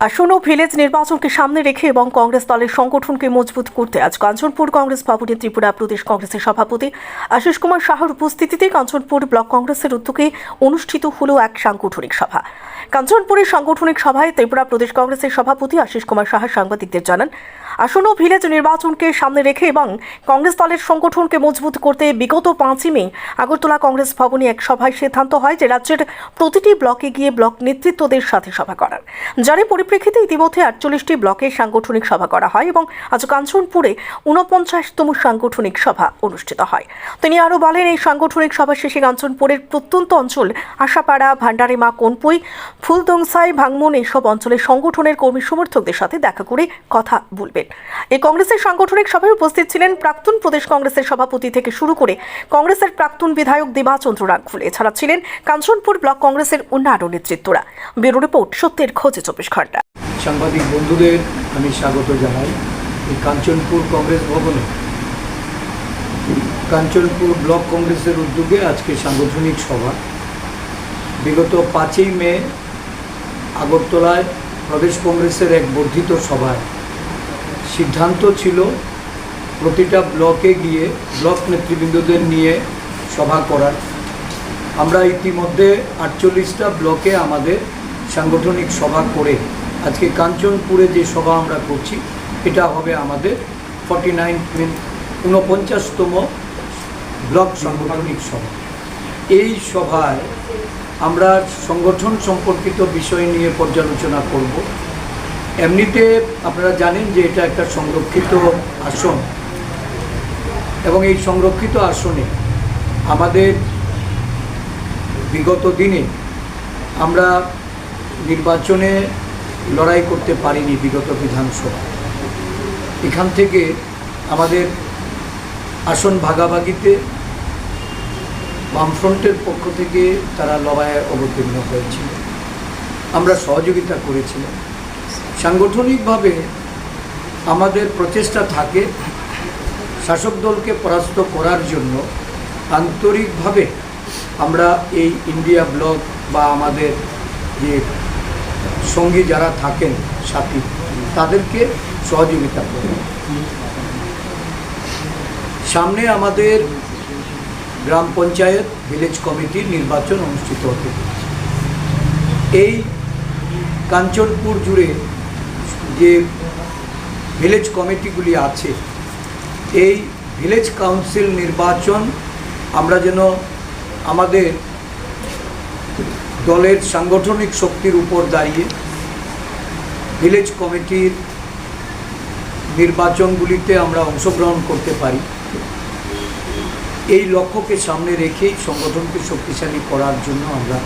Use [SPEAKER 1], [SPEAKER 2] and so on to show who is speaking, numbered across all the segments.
[SPEAKER 1] আসন্ন ভিলেজ নির্বাচনকে সামনে রেখে এবং কংগ্রেস দলের সংগঠনকে মজবুত করতে আজ কাঞ্চনপুর কংগ্রেস ভবনে ত্রিপুরা প্রদেশ কংগ্রেসের সভাপতি আশিস কুমার সাহার উপস্থিতিতে কাঞ্চনপুর ব্লক কংগ্রেসের উদ্যোগে অনুষ্ঠিত হল এক সাংগঠনিক সভা। কাঞ্চনপুরের সাংগঠনিক সভায় ত্রিপুরা প্রদেশ কংগ্রেসের সভাপতি আশিস কুমার সাহা সাংবাদিকদের জানান আসন্ন ভিলেজ নির্বাচনকে সামনে রেখে এবং কংগ্রেস দলের সংগঠনকে মজবুত করতে বিগত পাঁচই মে আগরতলা কংগ্রেস ভবনে এক সভায় সিদ্ধান্ত হয় যে রাজ্যের প্রতিটি ব্লকে গিয়ে ব্লক নেতৃত্বদের সাথে সভা করার। যার পরিপ্রেক্ষিতে ইতিমধ্যে আটচল্লিশটি ব্লকে সাংগঠনিক সভা করা হয় এবং আজ কাঞ্চনপুরে ঊনপঞ্চাশতম সাংগঠনিক সভা অনুষ্ঠিত হয়। তিনি আরও বলেন, এই সাংগঠনিক সভা শেষে কাঞ্চনপুরের প্রত্যন্ত অঞ্চল আশাপাড়া ভান্ডারিমা কোনপুই, ফুলদংসাই, ভাঙমন এইসব অঞ্চলের সংগঠনের কর্মী সমর্থকদের সাথে দেখা করে কথা বলবেন। এই কংগ্রেসের সাংগঠনিক সভায় উপস্থিত ছিলেন প্রাক্তন প্রদেশ কংগ্রেসের সভাপতি থেকে শুরু করে কংগ্রেসের প্রাক্তন বিধায়ক দেবাচন্দ্র রাগফুল এছাড়া ছিলেন কাঞ্চনপুর ব্লক কংগ্রেসের অন্যান্য নেতৃত্বরা। ব্যুরো রিপোর্ট সত্যের খোঁজে চব্বিশ ঘণ্টা।
[SPEAKER 2] সাংবাদিক বন্ধুদের আমি স্বাগত জানাই এই কাঞ্চনপুর কংগ্রেস ভবনে। কাঞ্চনপুর ব্লক কংগ্রেসের উদ্যোগে আজকে সাংগঠনিক সভা। বিগত পাঁচই মে আগরতলায় প্রদেশ কংগ্রেসের এক বর্ধিত সভায়। সিদ্ধান্ত ছিল প্রতিটা ব্লকে গিয়ে ব্লক নেতৃবৃন্দদের নিয়ে সভা করার। আমরা ইতিমধ্যে আটচল্লিশটা ব্লকে আমাদের সাংগঠনিক সভা করে আজকে কাঞ্চনপুরে যে সভা আমরা করছি, এটা হবে আমাদের ফর্টি নাইন ঊনপঞ্চাশতম ব্লক সাংগঠনিক সভা। এই সভায় আমরা সংগঠন সম্পর্কিত বিষয় নিয়ে পর্যালোচনা করব। এমনিতে আপনারা জানেন যে এটা একটা সংরক্ষিত আসন এবং এই সংরক্ষিত আসনে আমাদের বিগত দিনে আমরা নির্বাচনে লড়াই করতে পারিনি বিগত বিধানসভা। এখান থেকে আমাদের আসন ভাগাভাগিতে বামফ্রন্টের পক্ষ থেকে তারা লড়াইয়ে অবতীর্ণ হয়েছিল। আমরা সহযোগিতা করেছিলাম। সাংগঠনিকভাবে আমাদের প্রচেষ্টা থাকে শাসক দলকে পরাস্ত করার জন্য। আন্তরিকভাবে আমরা এই ইন্ডিয়া ব্লক বা আমাদের যে সঙ্গী যারা থাকেন, সাথী, তাদেরকে সহযোগিতা করি সামনে আমাদের গ্রাম পঞ্চায়েত, ভিলেজ কমিটির নির্বাচন অনুষ্ঠিত হতে এই কাঞ্চনপুর জুড়ে যে ভিলেজ কমিটিগুলি আছে, এই ভিলেজ কাউন্সিল নির্বাচন আমরা যেন আমাদের দলের সাংগঠনিক শক্তির উপর দাঁড়িয়ে ভিলেজ কমিটির নির্বাচনগুলিতে আমরা অংশগ্রহণ করতে পারি। এই লক্ষ্যকে সামনে রেখেই সংগঠনকে শক্তিশালী করার জন্য আমরা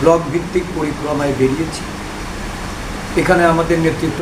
[SPEAKER 2] ব্লক ভিত্তিক পরিক্রমায় বেরিয়েছি। এখানে আমাদের নেতৃত্ব